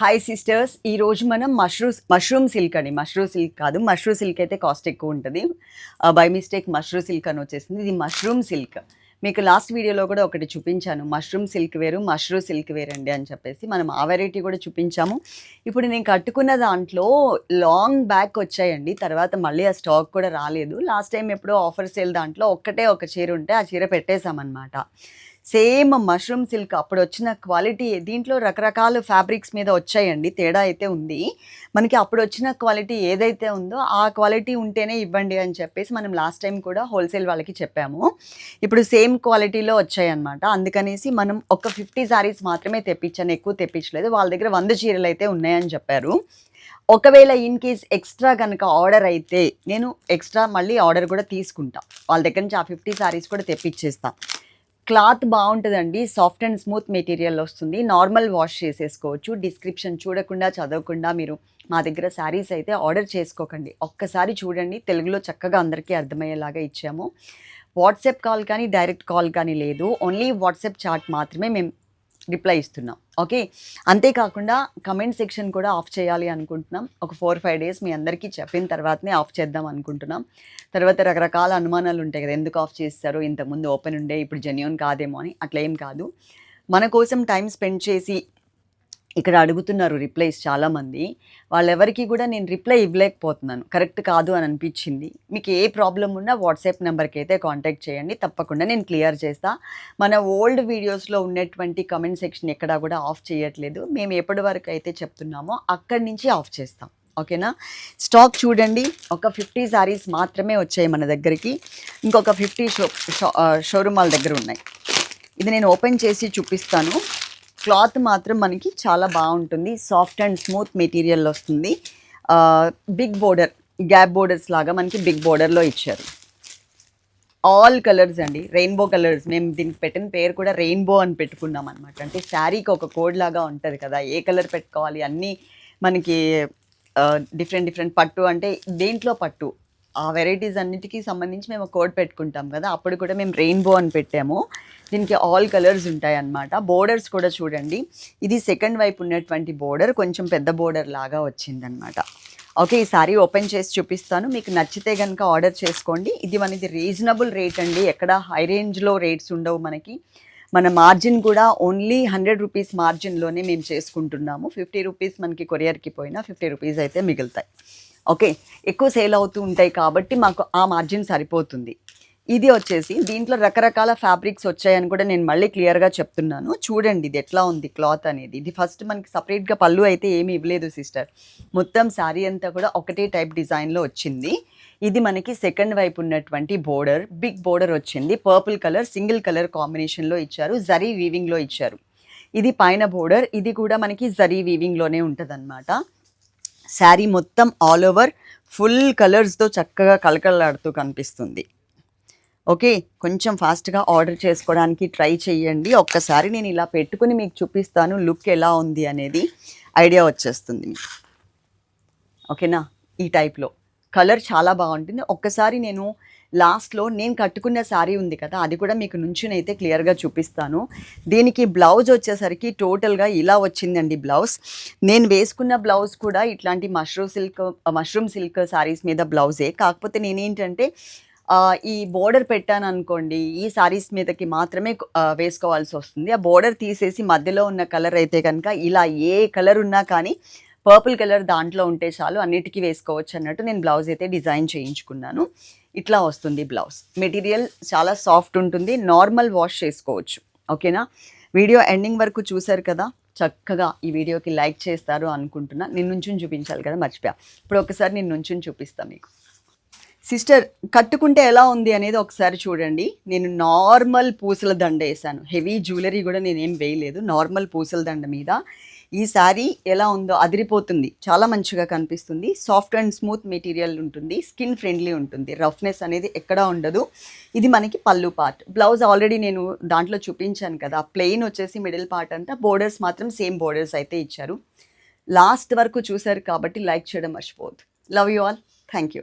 Hi sisters ఈరోజు మనం mushrooms mushroom silk అండి. మష్రూమ్ సిల్క్ కాదు. మష్రూమ్ సిల్క్ అయితే కాస్ట్ ఎక్కువ ఉంటుంది. బై మిస్టేక్ మష్రూమ్ సిల్క్ అని వచ్చేసింది. ఇది మష్రూమ్ సిల్క్ మీకు లాస్ట్ వీడియోలో కూడా ఒకటి చూపించాను. మష్రూమ్ సిల్క్ వేరు మష్రూమ్ సిల్క్ వేరు అండి అని చెప్పేసి మనం ఆ వెరైటీ కూడా చూపించాము. ఇప్పుడు నేను కట్టుకున్న దాంట్లో లాంగ్ బ్యాక్ వచ్చాయండి. తర్వాత మళ్ళీ ఆ స్టాక్ కూడా రాలేదు. లాస్ట్ టైం ఎప్పుడో ఆఫర్ సేల్ దాంట్లో ఒక్కటే ఒక చీర ఉంటే ఆ చీర పెట్టేశామన్నమాట. సేమ్ మష్రూమ్ సిల్క్ అప్పుడు వచ్చిన క్వాలిటీ దీంట్లో రకరకాల ఫ్యాబ్రిక్స్ మీద వచ్చాయండి తేడా అయితే ఉంది. మనకి అప్పుడు వచ్చిన క్వాలిటీ ఏదైతే ఉందో ఆ క్వాలిటీ ఉంటేనే ఇవ్వండి అని చెప్పేసి మనం లాస్ట్ టైం కూడా హోల్సేల్ వాళ్ళకి చెప్పాము. ఇప్పుడు సేమ్ క్వాలిటీలో వచ్చాయన్నమాట. అందుకనేసి మనం ఒక ఫిఫ్టీ శారీస్ మాత్రమే తెప్పించాను ఎక్కువ తెప్పించలేదు. వాళ్ళ దగ్గర వంద చీరలు అయితే ఉన్నాయని చెప్పారు. ఒకవేళ ఇన్ కేస్ ఎక్స్ట్రా కనుక ఆర్డర్ అయితే నేను ఎక్స్ట్రా మళ్ళీ ఆర్డర్ కూడా తీసుకుంటా. వాళ్ళ దగ్గర నుంచి ఆ ఫిఫ్టీ శారీస్ కూడా తెప్పించేస్తాను క్లాత్ బాగుంటుందండి. సాఫ్ట్ అండ్ స్మూత్ మెటీరియల్ వస్తుంది. నార్మల్ వాష్ చేసేసుకోవచ్చు. డిస్క్రిప్షన్ చూడకుండా చదవకుండా మీరు మా దగ్గర శారీస్ అయితే ఆర్డర్ చేసుకోకండి. ఒక్కసారి చూడండి. తెలుగులో చక్కగా అందరికీ అర్థమయ్యేలాగా ఇచ్చాము. వాట్సాప్ కాల్ కానీ డైరెక్ట్ కాల్ కానీ లేదు. ఓన్లీ వాట్సాప్ చాట్ మాత్రమే మేము రిప్లై ఇస్తున్నాం. ఓకే? అంతేకాకుండా కమెంట్ సెక్షన్ కూడా ఆఫ్ చేయాలి అనుకుంటున్నాం. ఒక ఫోర్ ఫైవ్ డేస్ మీ అందరికీ చెప్పిన తర్వాతనే ఆఫ్ చేద్దాం అనుకుంటున్నాం. తర్వాత రకరకాల అనుమానాలు ఉంటాయి కదా ఎందుకు ఆఫ్ చేస్తారు? ఇంతకుముందు ఓపెన్ ఉండే ఇప్పుడు జెన్యున్ కాదేమో అని అట్లా ఏం కాదు. మన కోసం టైం స్పెండ్ చేసి ఇక్కడ అడుగుతున్నారు రిప్లైస్ చాలామంది. వాళ్ళెవరికి కూడా నేను రిప్లై ఇవ్వలేకపోతున్నాను. కరెక్ట్ కాదు అని అనిపించింది. మీకు ఏ ప్రాబ్లం ఉన్నా వాట్సాప్ నెంబర్కి అయితే కాంటాక్ట్ చేయండి. తప్పకుండా నేను క్లియర్ చేస్తా. మన ఓల్డ్ వీడియోస్లో ఉన్నటువంటి కమెంట్ సెక్షన్ ఎక్కడా కూడా ఆఫ్ చేయట్లేదు. మేము ఎప్పటి వరకు అయితే చెప్తున్నామో అక్కడి నుంచి ఆఫ్ చేస్తాం. ఓకేనా? స్టాక్ చూడండి. ఒక ఫిఫ్టీ సారీస్ మాత్రమే వచ్చాయి మన దగ్గరికి. ఇంకొక ఫిఫ్టీ షో షోరూమ్ వాళ్ళ దగ్గర ఉన్నాయి. ఇది నేను ఓపెన్ చేసి చూపిస్తాను. క్లాత్ మాత్రం మనకి చాలా బాగుంటుంది. సాఫ్ట్ అండ్ స్మూత్ మెటీరియల్ వస్తుంది. బిగ్ బోర్డర్ గ్యాప్ బోర్డర్స్ లాగా మనకి బిగ్ బోర్డర్లో ఇచ్చారు. ఆల్ కలర్స్ అండి. రెయిన్బో కలర్స్ మేము దీనికి పెట్టిన పేరు కూడా రెయిన్బో అని పెట్టుకున్నాం అనమాట అంటే శారీకి ఒక కోడ్ లాగా ఉంటుంది కదా. ఏ కలర్ పెట్టుకోవాలి? అన్నీ మనకి డిఫరెంట్ డిఫరెంట్ పట్టు అంటే దేంట్లో పట్టు? ఆ వెరైటీస్ అన్నిటికీ సంబంధించి మేము కోడ్ పెట్టుకుంటాం కదా అప్పుడు కూడా మేము రెయిన్బో అని పెట్టాము. దీనికి ఆల్ కలర్స్ ఉంటాయి అన్నమాట బోర్డర్స్ కూడా చూడండి. ఇది సెకండ్ వైపు ఉన్నటువంటి బోర్డర్ కొంచెం పెద్ద బోర్డర్ లాగా వచ్చిందనమాట ఓకే ఈ సారీ ఓపెన్ చేసి చూపిస్తాను. మీకు నచ్చితే కనుక ఆర్డర్ చేసుకోండి. ఇది మనది రీజనబుల్ రేట్ అండి. ఎక్కడ హై రేంజ్లో రేట్స్ ఉండవు మనకి. మన మార్జిన్ కూడా ఓన్లీ హండ్రెడ్ రూపీస్ మార్జిన్లోనే మేము చేసుకుంటున్నాము. ఫిఫ్టీ రూపీస్ మనకి కొరియర్కి పోయినా ఫిఫ్టీ రూపీస్ అయితే మిగులుతాయి. ఓకే ఎక్కువ సేల్ అవుతూ ఉంటాయి కాబట్టి మాకు ఆ మార్జిన్ సరిపోతుంది. ఇది వచ్చేసి దీంట్లో రకరకాల ఫ్యాబ్రిక్స్ వచ్చాయని కూడా నేను మళ్ళీ క్లియర్గా చెప్తున్నాను. చూడండి ఇది ఎట్లా ఉంది క్లాత్ అనేది. ఇది ఫస్ట్ మనకి సపరేట్గా పళ్ళు అయితే ఏమి ఇవ్వలేదు సిస్టర్. మొత్తం శారీ అంతా కూడా ఒకటే టైప్ డిజైన్లో వచ్చింది. ఇది మనకి సెకండ్ వైపు ఉన్నటువంటి బోర్డర్ బిగ్ బోర్డర్ వచ్చింది. పర్పుల్ కలర్ సింగిల్ కలర్ కాంబినేషన్లో ఇచ్చారు. జరీ వీవింగ్లో ఇచ్చారు. ఇది పైన బోర్డర్. ఇది కూడా మనకి జరీ వీవింగ్లోనే ఉంటుంది శారీ మొత్తం ఆల్ ఓవర్ ఫుల్ కలర్స్తో చక్కగా కలకలాడుతూ కనిపిస్తుంది. ఓకే కొంచెం ఫాస్ట్గా ఆర్డర్ చేసుకోవడానికి ట్రై చేయండి ఒక్కసారి నేను ఇలా పెట్టుకుని మీకు చూపిస్తాను లుక్ ఎలా ఉంది అనేది ఐడియా వచ్చేస్తుంది మీకు. ఓకేనా? ఈ టైప్లో. కలర్ చాలా బాగుంటుంది. ఒక్కసారి నేను లాస్ట్లో నేను కట్టుకున్న శారీ ఉంది కదా అది కూడా మీకు నుంచునైతే క్లియర్గా చూపిస్తాను. దీనికి బ్లౌజ్ వచ్చేసరికి టోటల్గా ఇలా వచ్చిందండి బ్లౌజ్. నేను వేసుకున్న బ్లౌజ్ కూడా ఇట్లాంటి mushroom silk mushroom silk saris మీద బ్లౌజే. కాకపోతే నేనేంటంటే ఈ బోర్డర్ పెట్టాను అనుకోండి ఈ సారీస్ మీదకి మాత్రమే వేసుకోవాల్సి వస్తుంది. ఆ బోర్డర్ తీసేసి మధ్యలో ఉన్న కలర్ అయితే కనుక ఇలా ఏ కలర్ ఉన్నా కానీ పర్పుల్ కలర్ దాంట్లో ఉంటే చాలు అన్నిటికీ వేసుకోవచ్చు అన్నట్టు నేను బ్లౌజ్ అయితే డిజైన్ చేయించుకున్నాను. ఇట్లా వస్తుంది బ్లౌజ్. మెటీరియల్ చాలా సాఫ్ట్ ఉంటుంది నార్మల్ వాష్ చేసుకోవచ్చు. ఓకేనా? వీడియో ఎండింగ్ వరకు చూసారు కదా? చక్కగా ఈ వీడియోకి లైక్ చేస్తారు అనుకుంటున్నా. నేను నుంచుని చూపించాలి కదా మర్చిపోయా. ఇప్పుడు ఒకసారి నేను నుంచుని చూపిస్తాను మీకు. సిస్టర్ కట్టుకుంటే ఎలా ఉంది అనేది ఒకసారి చూడండి. నేను నార్మల్ పూసల దండ వేసాను హెవీ జ్యువెలరీ కూడా నేను ఏం వేయలేదు. నార్మల్ పూసల దండ మీద. ఈ శారీ ఎలా ఉందో అదిరిపోతుంది. చాలా మంచిగా కనిపిస్తుంది. సాఫ్ట్ అండ్ స్మూత్ మెటీరియల్ ఉంటుంది. స్కిన్ ఫ్రెండ్లీ ఉంటుంది. రఫ్నెస్ అనేది ఎక్కడా ఉండదు. ఇది మనకి పళ్ళు పార్ట్. బ్లౌజ్ ఆల్రెడీ నేను దాంట్లో చూపించాను కదా. ప్లెయిన్ వచ్చేసి మిడిల్ పార్ట్ అంతా. బోర్డర్స్ మాత్రం సేమ్ బోర్డర్స్ అయితే ఇచ్చారు. లాస్ట్ వరకు చూశారు కాబట్టి లైక్ చేయడం మర్చిపోవద్దు. Love you all. Thank you.